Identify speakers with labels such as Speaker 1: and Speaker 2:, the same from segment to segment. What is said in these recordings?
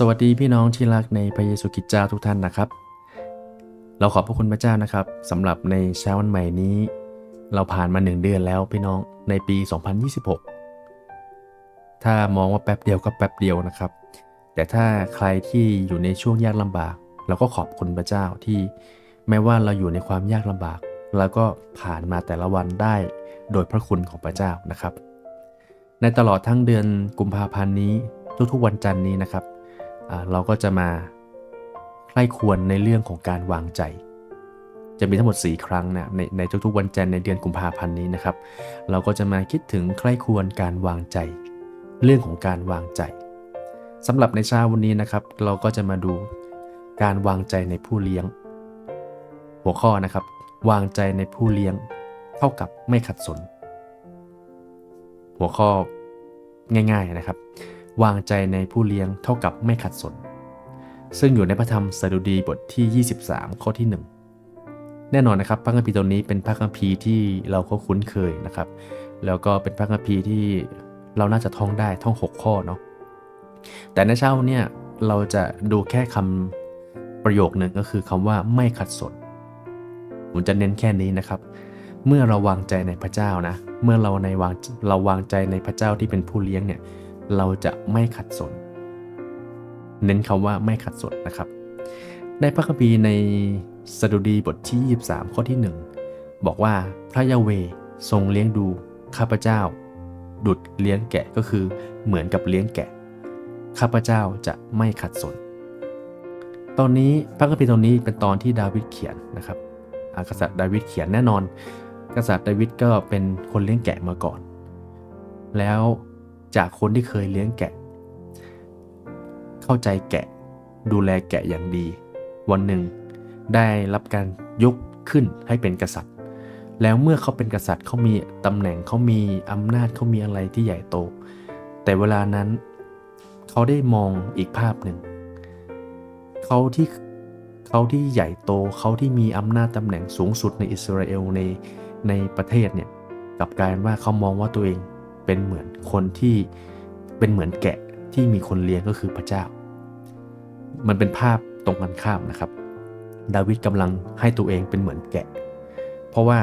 Speaker 1: สวัสดีพี่น้องที่รักในพระเยซูคริสต์เจ้าทุกท่านนะครับ เราขอบพระคุณพระเจ้านะครับสำหรับในเช้าวันใหม่นี้ เราผ่านมาหนึ่งเดือนแล้วพี่น้องในปี 2026 ถ้ามองว่าแป๊บเดียวก็แป๊บเดียวนะครับ แต่ถ้าใครที่อยู่ในช่วงยากลำบาก เราก็ขอบคุณพระเจ้าที่แม้ว่าเราอยู่ในความยากลำบากเราก็ผ่านมาแต่ละวันได้ โดยพระคุณของพระเจ้านะครับ ในตลอดทั้งเดือนกุมภาพันธ์นี้ทุกๆวันจันทร์นี้นะครับ เราก็จะมาใคร่ควรในเรื่องของการวางใจ จะมีทั้งหมด 4 ครั้งนะในในทุกๆวันจันทร์ในเดือนกุมภาพันธ์นี้นะครับ เราก็จะมาคิดถึงใคร่ควรการวางใจ เรื่องของการวางใจสำหรับในเช้าวันนี้นะครับ เราก็จะมาดูการวางใจในผู้เลี้ยง หัวข้อนะครับ วางใจในผู้เลี้ยง เท่ากับไม่ขัดสน หัวข้อง่าย ๆนะครับ วางใจในผู้เลี้ยงเท่ากับไม่ขัดสน ซึ่งอยู่ในพระธรรมสดุดีบทที่ 23 ข้อที่ 1 แน่นอนนะครับพระคัมภีร์ตัวนี้เป็นพระคัมภีร์ที่เราก็คุ้นเคยนะครับ แล้วก็เป็นพระคัมภีร์ที่เราน่าจะท่องได้ท่อง 6 ข้อเนาะแต่ในเช้าเนี่ยเราจะดูแค่คำประโยคหนึ่งก็คือคำว่าไม่ขัดสนผมจะเน้นแค่นี้นะครับ เมื่อเราวางใจในพระเจ้านะ เมื่อเราในวางเราวางใจในพระเจ้าที่เป็นผู้เลี้ยงเนี่ย เราจะไม่ขัดสน เน้นคำว่าไม่ขัดสนนะครับ ในพระคัมภีร์ในสดุดีบทที่ 23 ข้อที่ 1 บอกว่าพระยาเวทรงเลี้ยงดูข้าพเจ้า ดุดเลี้ยงแกะก็คือเหมือนกับเลี้ยงแกะ ข้าพเจ้าจะไม่ขัดสน ตอนนี้พระคัมภีร์ตรงนี้เป็นตอนที่ดาวิดเขียนนะครับอากษัตริย์ดาวิดเขียนแน่นอน กษัตริย์ดาวิดก็เป็นคนเลี้ยงแกะมาก่อน แล้ว จากคนที่เคยเลี้ยงแกะ เข้าใจแกะ ดูแลแกะอย่างดี วันหนึ่ง ได้รับการยกขึ้นให้เป็นกษัตริย์ แล้วเมื่อเขาเป็นกษัตริย์เขามีตำแหน่งเขามีอำนาจเขามีอะไรที่ใหญ่โต แต่เวลานั้นเขาได้มองอีกภาพหนึ่งเขาที่เขาที่ใหญ่โตเขาที่มีอำนาจตำแหน่งสูงสุดในอิสราเอลในในประเทศเนี่ยกลับกลายว่าเขามองว่าตัวเอง เป็นเหมือนคนที่เป็นเหมือนแกะที่มีคนเลี้ยงก็คือพระเจ้า มันเป็นภาพตรงกันข้ามนะครับ ดาวิดกำลังให้ตัวเองเป็นเหมือนแกะ เพราะว่า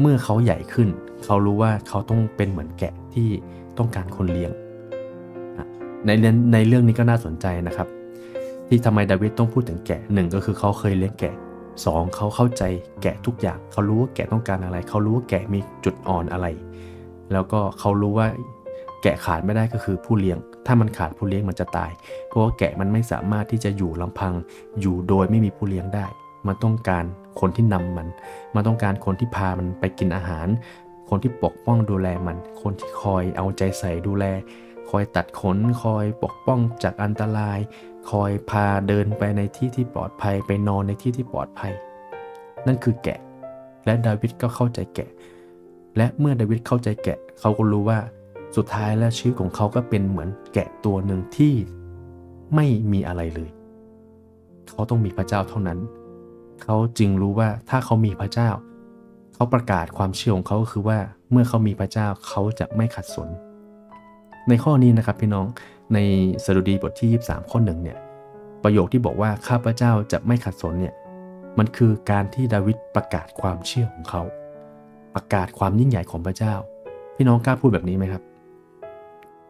Speaker 1: เมื่อเขาใหญ่ขึ้น เขารู้ว่าเขาต้องเป็นเหมือนแกะที่ต้องการคนเลี้ยง ในในเรื่องนี้ก็น่าสนใจนะครับ ที่ทำไมดาวิดต้องพูดถึงแกะหนึ่งก็คือเขาเคยเลี้ยงแกะสองเขาเข้าใจแกะทุกอย่าง เขารู้ว่าแกะต้องการอะไร เขารู้ว่าแกะมีจุดอ่อนอะไร แล้วก็เขารู้ว่าแกะขาดไม่ได้ก็คือผู้เลี้ยง ถ้ามันขาดผู้เลี้ยงมันจะตาย เพราะว่าแกะมันไม่สามารถที่จะอยู่ลำพัง อยู่โดยไม่มีผู้เลี้ยงได้ มันต้องการคนที่นำมัน มันต้องการคนที่พามันไปกินอาหาร คนที่ปกป้องดูแลมัน คนที่คอยเอาใจใส่ดูแล คอยตัดขน คอยปกป้องจากอันตราย คอยพาเดินไปในที่ที่ปลอดภัย ไปนอนในที่ที่ปลอดภัย นั่นคือแกะ และดาวิดก็เข้าใจแกะ และเมื่อดาวิดเข้าใจแกะเขาก็รู้ว่าสุดท้ายแล้วชีวิตของเขาก็เป็นเหมือนแกะตัวหนึ่งที่ไม่มีอะไรเลย เขาต้องมีพระเจ้าเท่านั้น เขาจึงรู้ว่าถ้าเขามีพระเจ้า เขาประกาศความเชื่อของเขาก็คือว่าเมื่อเขามีพระเจ้าเขาจะไม่ขัดสน ในข้อนี้นะครับพี่น้องในสดุดีบทที่ 23 ข้อหนึ่งเนี่ยประโยคที่บอกว่าข้าพระเจ้าจะไม่ขัดสนเนี่ยมันคือการที่ดาวิดประกาศความเชื่อของเขา ประกาศความยิ่งใหญ่ของพระเจ้า พี่น้องกล้าพูดแบบนี้ไหมครับ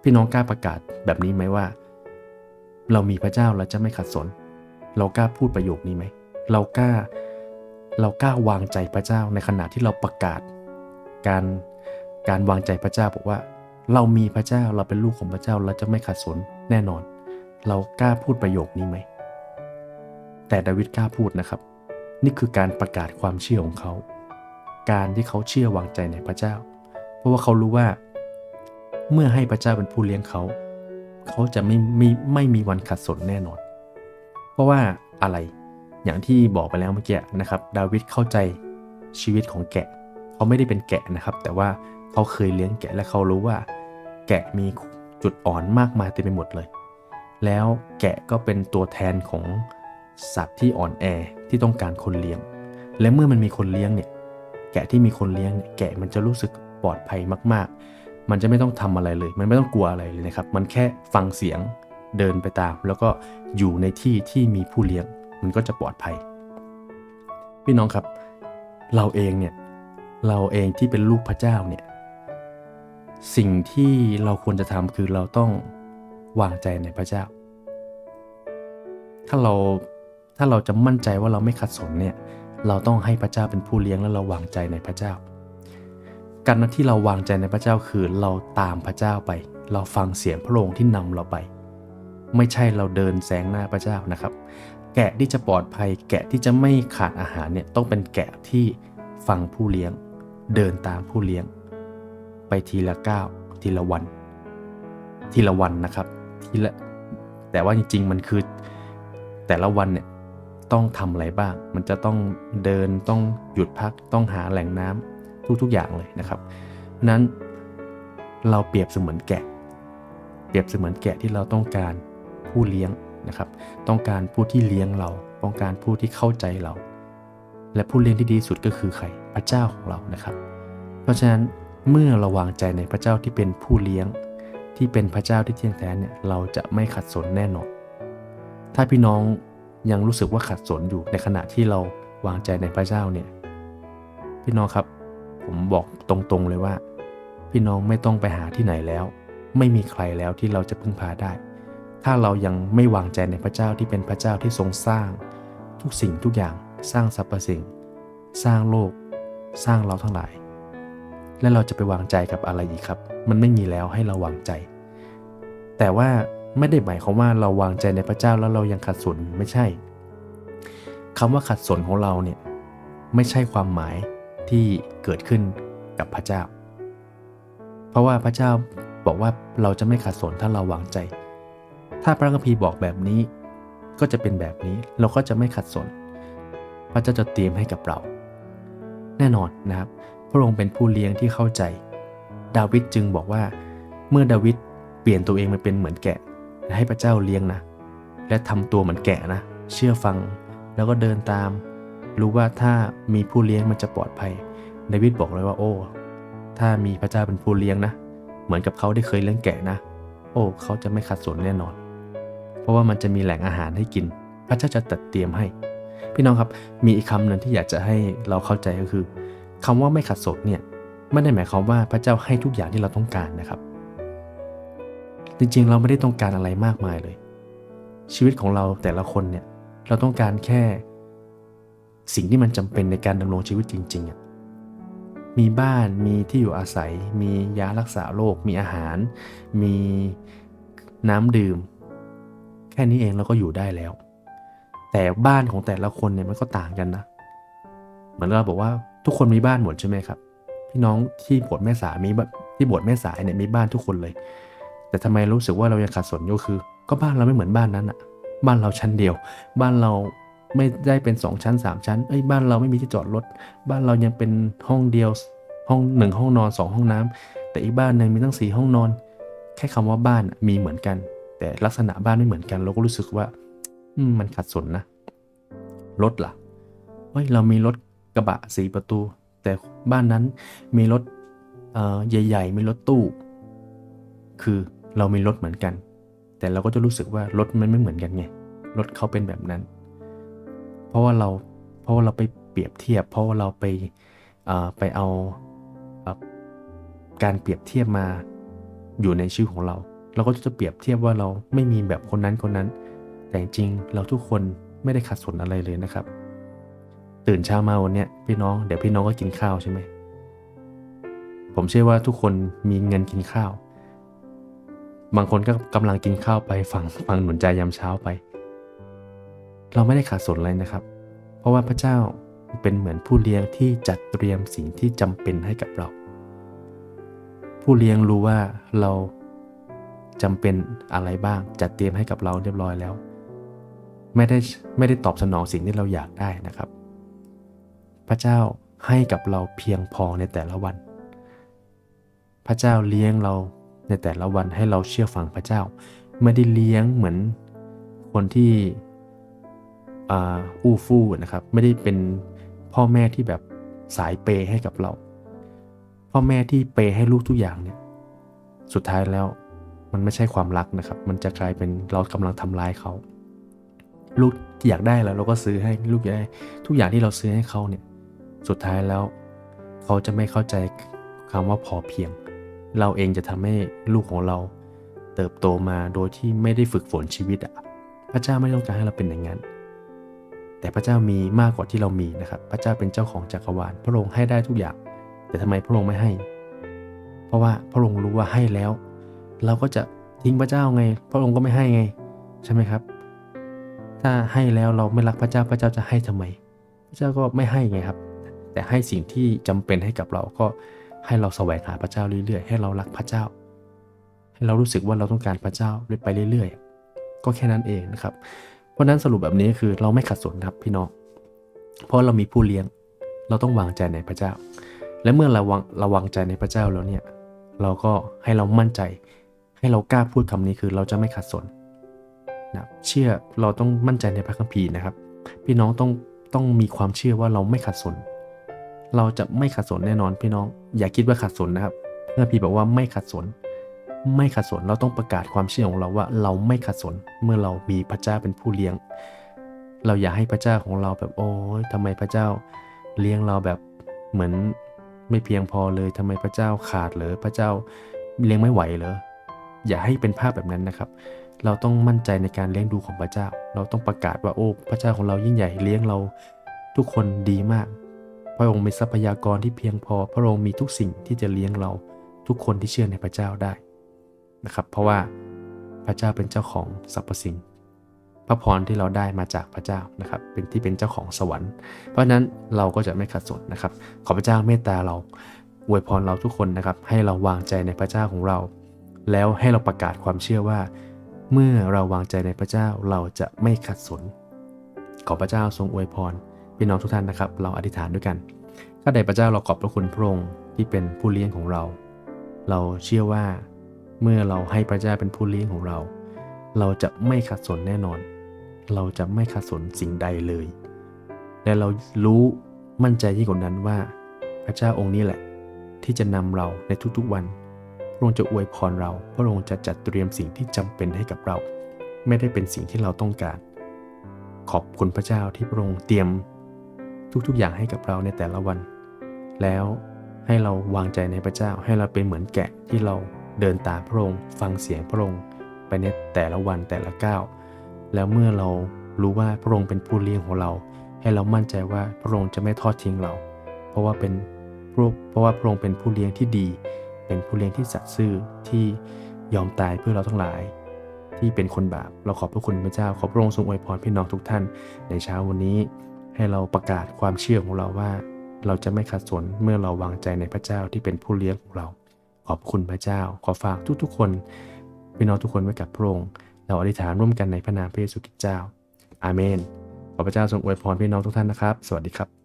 Speaker 1: พี่น้องกล้าประกาศแบบนี้ไหมว่า เรามีพระเจ้าเราจะไม่ขัดสน เรากล้าพูดประโยคนี้ไหม เรากล้า เรากล้าวางใจพระเจ้าในขณะที่เราประกาศ การการวางใจพระเจ้าบอกว่า เรามีพระเจ้าเราเป็นลูกของพระเจ้าเราจะไม่ขัดสนแน่นอน เรากล้าพูดประโยคนี้ไหมแต่ดาวิดกล้าพูดนะครับ นี่คือการประกาศความเชื่อของเขา การที่เขาเชื่อวางใจในพระเจ้า เพราะว่าเขารู้ว่า เมื่อให้พระเจ้าเป็นผู้เลี้ยงเขา เขาจะไม่ไม่ไม่มีวันขัดสนแน่นอน เพราะว่าอะไรอย่างที่บอกไปแล้วเมื่อกี้นะครับ ดาวิดเข้าใจชีวิตของแกะ เขาไม่ได้เป็นแกะนะครับ แต่ว่าเขาเคยเลี้ยงแกะและเขารู้ว่า แกะมีจุดอ่อนมากมายเต็มไปหมดเลย แล้วแกะก็เป็นตัวแทนของสัตว์ที่อ่อนแอที่ต้องการคนเลี้ยง และเมื่อมันมีคนเลี้ยงเนี่ย แกะที่มีคนเลี้ยงเนี่ยแกะมันจะรู้สึกปลอดภัยมาก ๆ มันจะไม่ต้องทำอะไรเลย มันไม่ต้องกลัวอะไรเลยนะครับ มันแค่ฟังเสียงเดินไปตาม แล้วก็อยู่ในที่ที่มีผู้เลี้ยง มันก็จะปลอดภัย พี่น้องครับ เราเองเนี่ยเราเองที่เป็นลูกพระเจ้าเนี่ยสิ่งที่เราควรจะทำคือเราต้องวางใจในพระเจ้า ถ้าเราถ้าเราจะมั่นใจว่าเราไม่ขัดสนเนี่ย เราต้องให้พระเจ้าเป็นผู้เลี้ยงและเราวางใจในพระเจ้า การที่เราวางใจในพระเจ้าคือเราตามพระเจ้าไป เราฟังเสียงพระองค์ที่นำเราไป ไม่ใช่เราเดินแซงหน้าพระเจ้านะครับ แกะที่จะปลอดภัย แกะที่จะไม่ขาดอาหารเนี่ยต้องเป็นแกะที่ฟังผู้เลี้ยง เดินตามผู้เลี้ยง ไปทีละก้าวทีละวัน ทีละวันนะครับทีละแต่ว่าจริงๆมันคือแต่ละวันเนี่ย ต้องทำอะไรบ้าง มันจะต้องเดินต้องหยุดพักต้องหาแหล่งน้ำทุกๆอย่างเลยนะครับเพราะนั้นเราเปรียบเสมือนแกะ เปรียบเสมือนแกะที่เราต้องการผู้เลี้ยงนะครับ ต้องการผู้ที่เลี้ยงเรา ต้องการผู้ที่เข้าใจเรา และผู้เลี้ยงที่ดีสุดก็คือใครพระเจ้าของเรานะครับ เพราะฉะนั้นเมื่อเราวางใจในพระเจ้าที่เป็นผู้เลี้ยง ที่เป็นพระเจ้าที่เที่ยงแท้เนี่ยเราจะไม่ขัดสนแน่นอนถ้าพี่น้อง ยังรู้สึกว่าขัดสนอยู่ในขณะที่เราวางใจในพระเจ้าเนี่ย พี่น้องครับ ผมบอกตรงๆเลยว่า พี่น้องไม่ต้องไปหาที่ไหนแล้ว ไม่มีใครแล้วที่เราจะพึ่งพาได้ ถ้าเรายังไม่วางใจในพระเจ้าที่เป็นพระเจ้าที่ทรงสร้าง ทุกสิ่งทุกอย่างสร้างสรรพสิ่ง สร้างโลก สร้างเราทั้งหลาย และเราจะไปวางใจกับอะไรอีกครับ มันไม่มีแล้วให้เราวางใจ แต่ว่า ไม่ได้หมายความว่าเราวางใจในพระเจ้าแล้วเรายังขัดสนไม่ใช่คำว่าขัดสนของเราเนี่ยไม่ใช่ความหมายที่เกิดขึ้นกับพระเจ้า เพราะว่าพระเจ้าบอกว่าเราจะไม่ขัดสนถ้าเราวางใจ ถ้าพระคัมภีร์บอกแบบนี้ก็จะเป็นแบบนี้เราก็จะไม่ขัดสน พระเจ้าจะเตรียมให้กับเรา แน่นอนนะครับ พระองค์เป็นผู้เลี้ยงที่เข้าใจ ดาวิดจึงบอกว่า เมื่อดาวิดเปลี่ยนตัวเองมาเป็นเหมือนแกะ และให้พระเจ้าเลี้ยงนะ และทำตัวเหมือนแกะนะ เชื่อฟัง แล้วก็เดินตาม รู้ว่าถ้ามีผู้เลี้ยงมันจะปลอดภัยดาวิดบอกเลยว่าโอ้ ถ้ามีพระเจ้าเป็นผู้เลี้ยงนะ เหมือนกับเขาได้เคยเลี้ยงแกะนะ โอ้เขาจะไม่ขัดสนแน่นอน เพราะว่ามันจะมีแหล่งอาหารให้กิน พระเจ้าจะตัดเตรียมให้ พี่น้องครับมีอีกคำหนึ่งที่อยากจะให้เราเข้าใจก็คือคำว่าไม่ขัดสนเนี่ยไม่ได้หมายความว่าพระเจ้าให้ทุกอย่างที่เราต้องการนะครับ จริงๆ เราไม่ได้ต้องการอะไรมากมายเลย ชีวิตของเราแต่ละคนเนี่ยเราต้องการแค่ สิ่งที่มันจำเป็นในการดำรงชีวิตจริงๆอะมีบ้านมีที่อยู่อาศัย มียารักษาโรคมีอาหาร มีน้ำดื่ม แค่นี้เองเราก็อยู่ได้แล้ว แต่บ้านของแต่ละคนเนี่ยมันก็ต่างกันนะ เหมือนเราบอกว่าทุกคนมีบ้านหมดใช่ไหมครับ พี่น้องที่บสถ์แม่สายมีที่บสถ์แม่สายเนี่ยมีบ้านทุกคนเลย แต่ทำไมรู้สึกว่าเรายังขัดสนอยู่คือ ก็บ้านเราไม่เหมือนบ้านนั้นอะบ้านเราชั้นเดียว บ้านเราไม่ได้เป็น 2 ชั้น 3 ชั้น เอ้ยบ้านเราไม่มีที่จอดรถ บ้านเรายังเป็นห้องเดียว ห้องหนึ่งห้องนอน 2 ห้องน้ำแต่อีกบ้านหนึ่งมีตั้งสี่ห้องนอน แค่คำว่าบ้านมีเหมือนกัน แต่ลักษณะบ้านไม่เหมือนกันเราก็รู้สึกว่าอืมมันขัดสนนะรถล่ะเฮ้ยเรามีรถกระบะสีประตู แต่บ้านนั้นมีรถอ่อใหญ่ ๆ มีรถตู้ คือ เรามีรถเหมือนกัน แต่เราก็จะรู้สึกว่ารถมันไม่เหมือนกันไงรถเขาเป็นแบบนั้น เพราะว่าเราเพราะว่าเราไปเปรียบเทียบ เพราะว่าเราไปไปเอาเอ่อการเปรียบเทียบมาอยู่ในชีวิตของเรา เราก็จะเปรียบเทียบว่าเราไม่มีแบบคนนั้นคนนั้น แต่จริงเราทุกคนไม่ได้ขัดสนอะไรเลยนะครับ ตื่นเช้ามาวันนี้พี่น้องเดี๋ยวพี่น้องก็กินข้าวใช่ไหมผมเชื่อว่าทุกคนมีเงินกินข้าว บางคนก็กำลังกินข้าวไปฟังฟังหนุนใจยามเช้าไป เราไม่ได้ขาดสนอะไรนะครับ เพราะว่าพระเจ้าเป็นเหมือนผู้เลี้ยงที่จัดเตรียมสิ่งที่จำเป็นให้กับเรา ผู้เลี้ยงรู้ว่าเราจำเป็นอะไรบ้าง จัดเตรียมให้กับเราเรียบร้อยแล้ว ไม่ได้ไม่ได้ตอบสนองสิ่งที่เราอยากได้นะครับ พระเจ้าให้กับเราเพียงพอในแต่ละวัน พระเจ้าเลี้ยงเรา ในแต่ละวันให้เราเชื่อฟังพระเจ้า ไม่ได้เลี้ยงเหมือนคนที่อ่าอู้ฟู่นะครับ ไม่ได้เป็นพ่อแม่ที่แบบสายเปย์ให้กับเรา พ่อแม่ที่เปย์ให้ลูกทุกอย่างเนี่ย สุดท้ายแล้วมันไม่ใช่ความรักนะครับ มันจะกลายเป็นเรากำลังทำร้ายเขา ลูกอยากได้แล้วเราก็ซื้อให้ลูกอยากได้ ทุกอย่างที่เราซื้อให้เขาเนี่ย สุดท้ายแล้ว เขาจะไม่เข้าใจคำว่าพอเพียง เราเองจะทำให้ลูกของเราเติบโตมาโดยที่ไม่ได้ฝึกฝนชีวิตอะพระเจ้าไม่ต้องการให้เราเป็นอย่างนั้น แต่พระเจ้ามีมากกว่าที่เรามีนะครับ พระเจ้าเป็นเจ้าของจักรวาล พระองค์ให้ได้ทุกอย่าง แต่ทำไมพระองค์ไม่ให้ เพราะว่าพระองค์รู้ว่าให้แล้ว เราก็จะทิ้งพระเจ้าไง พระองค์ก็ไม่ให้ไง ใช่ไหมครับ ถ้าให้แล้วเราไม่รักพระเจ้า พระเจ้าจะให้ทำไม พระเจ้าก็ไม่ให้ไงครับ แต่ให้สิ่งที่จำเป็นให้กับเราก็ ให้เราแสวงหาพระเจ้าเรื่อยๆ ให้เรารักพระเจ้า ให้เรารู้สึกว่าเราต้องการพระเจ้าไปเรื่อยๆ ก็แค่นั้นเองนะครับ เพราะนั้นสรุปแบบนี้คือเราไม่ขัดสนครับพี่น้อง เพราะเรามีผู้เลี้ยง เราต้องวางใจในพระเจ้า และเมื่อเราวางเราวางใจในพระเจ้าแล้วเนี่ย เราก็ให้เรามั่นใจ ให้เรากล้าพูดคำนี้คือเราจะไม่ขัดสนนะเชื่อเราต้องมั่นใจในพระคัมภีร์นะครับ พี่น้องต้องต้องมีความเชื่อว่าเราไม่ขัดสน เราจะไม่ขัดสนแน่นอนพี่น้อง อย่าคิดว่าขัดสนนะครับพระคัมภีร์บอกว่าไม่ขัดสน ไม่ขัดสนเราต้องประกาศความเชื่อของเราว่าเราไม่ขัดสนเมื่อเรามีพระเจ้าเป็นผู้เลี้ยง เราอย่าให้พระเจ้าของเราแบบโอ้ยทำไมพระเจ้าเลี้ยงเราแบบเหมือนไม่เพียงพอเลยทำไมพระเจ้าขาดเหรอพระเจ้าเลี้ยงไม่ไหวเหรออย่าให้เป็นภาพแบบนั้นนะครับ เราต้องมั่นใจในการเลี้ยงดูของพระเจ้า เราต้องประกาศว่าโอ้พระเจ้าของเรายิ่งใหญ่เลี้ยงเราทุกคนดีมาก พระองค์มีทรัพยากรที่เพียงพอ พระองค์มีทุกสิ่งที่จะเลี้ยงเราทุกคนที่เชื่อในพระเจ้าได้นะครับ เพราะว่าพระเจ้าเป็นเจ้าของสรรพสิ่ง พระพรที่เราได้มาจากพระเจ้านะครับ เป็นที่เป็นเจ้าของสวรรค์ เพราะฉะนั้นเราก็จะไม่ขัดสนนะครับ ขอพระเจ้าเมตตาเราอวยพรเราทุกคนนะครับ ให้เราวางใจในพระเจ้าของเรา แล้วให้เราประกาศความเชื่อว่า เมื่อเราวางใจในพระเจ้าเราจะไม่ขัดสน ขอพระเจ้าทรงอวยพร พี่น้องทุกท่านนะครับ เราอธิษฐานด้วยกันข้าแต่พระเจ้าเราขอบพระคุณพระองค์ที่เป็นผู้เลี้ยงของเรา เราเชื่อว่าเมื่อเราให้พระเจ้าเป็นผู้เลี้ยงของเรา เราจะไม่ขัดสนแน่นอน เราจะไม่ขัดสนสิ่งใดเลย และเรารู้มั่นใจยิ่งกว่านั้นว่า พระเจ้าองค์นี้แหละ ที่จะนำเราในทุกๆวัน พระองค์จะอวยพรเรา พระองค์จะจัดเตรียมสิ่งที่จำเป็นให้กับเรา ไม่ได้เป็นสิ่งที่เราต้องการ ขอบคุณพระเจ้าที่พระองค์เตรียม ทุกๆอย่างให้กับเราในแต่ละวัน แล้วให้เราวางใจในพระเจ้า ให้เราเป็นเหมือนแกะที่เราเดินตามพระองค์ ฟังเสียงพระองค์ไปในแต่ละวันแต่ละก้าวแล้วเมื่อเรารู้ว่าพระองค์เป็นผู้เลี้ยงของเรา ให้เรามั่นใจว่าพระองค์จะไม่ทอดทิ้งเรา เพราะว่าเป็นเพราะว่าพระองค์เป็นผู้เลี้ยงที่ดี เป็นผู้เลี้ยงที่สัตย์ซื่อที่ยอมตายเพื่อเราทั้งหลาย ที่เป็นคนบาปเราขอบพระคุณพระเจ้าขอพระองค์ทรงอวยพรพี่น้องทุกท่านในเช้าวันนี้ ให้เราประกาศความเชื่อของเราว่า เราจะไม่ขัดสนเมื่อเราวางใจในพระเจ้าที่เป็นผู้เลี้ยงของเรา ขอบคุณพระเจ้า ขอฝากทุกๆคนพี่น้องทุกคนไว้กับพระองค์เราอธิษฐานร่วมกันในพระนามพระเยซูคริสต์เจ้า อาเมน ขอพระเจ้าทรงอวยพรพี่น้องทุกท่านนะครับ สวัสดีครับ